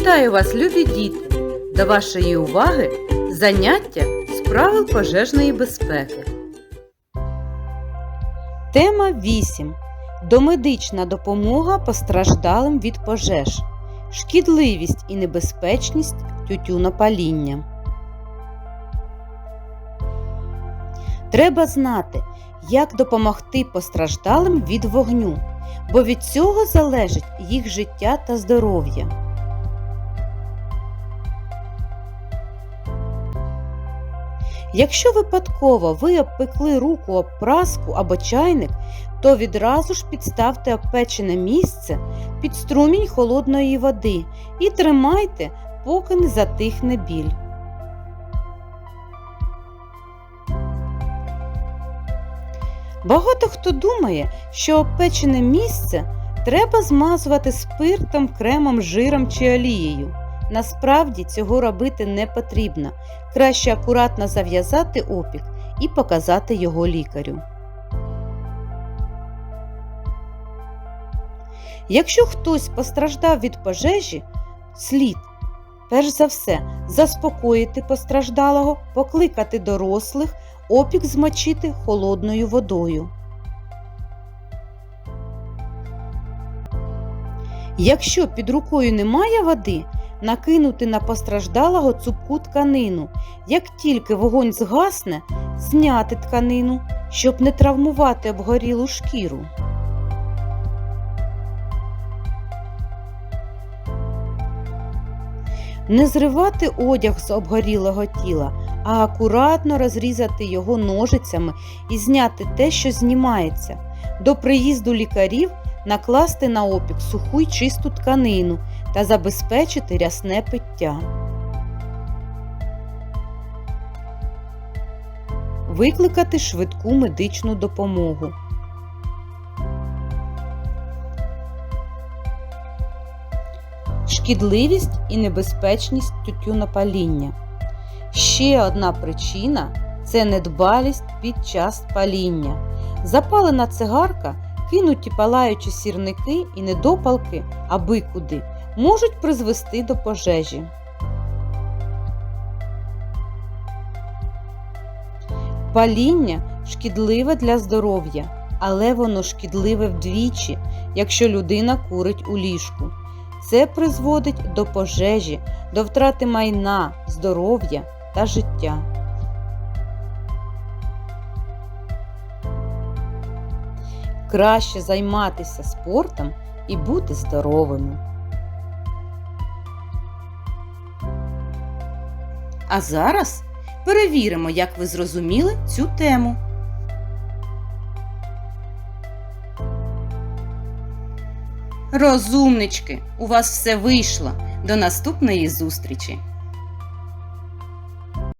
Вітаю вас, любі діти! До вашої уваги заняття з правил пожежної безпеки. Тема 8. Домедична допомога постраждалим від пожеж. Шкідливість і небезпечність тютюнопаління. Треба знати, як допомогти постраждалим від вогню, бо від цього залежить їх життя та здоров'я. Якщо випадково ви обпекли руку об праску або чайник, то відразу ж підставте обпечене місце під струмінь холодної води і тримайте, поки не затихне біль. Багато хто думає, що обпечене місце треба змазувати спиртом, кремом, жиром чи олією. Насправді цього робити не потрібно. Краще акуратно зав'язати опік і показати його лікарю. Якщо хтось постраждав від пожежі, слід, перш за все, заспокоїти постраждалого, покликати дорослих, опік змочити холодною водою. Якщо під рукою немає води, накинути на постраждалого цупку тканину. Як тільки вогонь згасне, зняти тканину, щоб не травмувати обгорілу шкіру. Не зривати одяг з обгорілого тіла, а акуратно розрізати його ножицями і зняти те, що знімається. До приїзду лікарів накласти на опік суху й чисту тканину та забезпечити рясне пиття. Викликати швидку медичну допомогу. Шкідливість і небезпечність тютюнопаління. Ще одна причина це недбалість під час паління. Запалена цигарка, кинуті палаючі сірники і недопалки, аби куди, можуть призвести до пожежі. Паління шкідливе для здоров'я, але воно шкідливе вдвічі, якщо людина курить у ліжку. Це призводить до пожежі, до втрати майна, здоров'я та життя. Краще займатися спортом і бути здоровими. А зараз перевіримо, як ви зрозуміли цю тему. Розумнички, у вас все вийшло. До наступної зустрічі!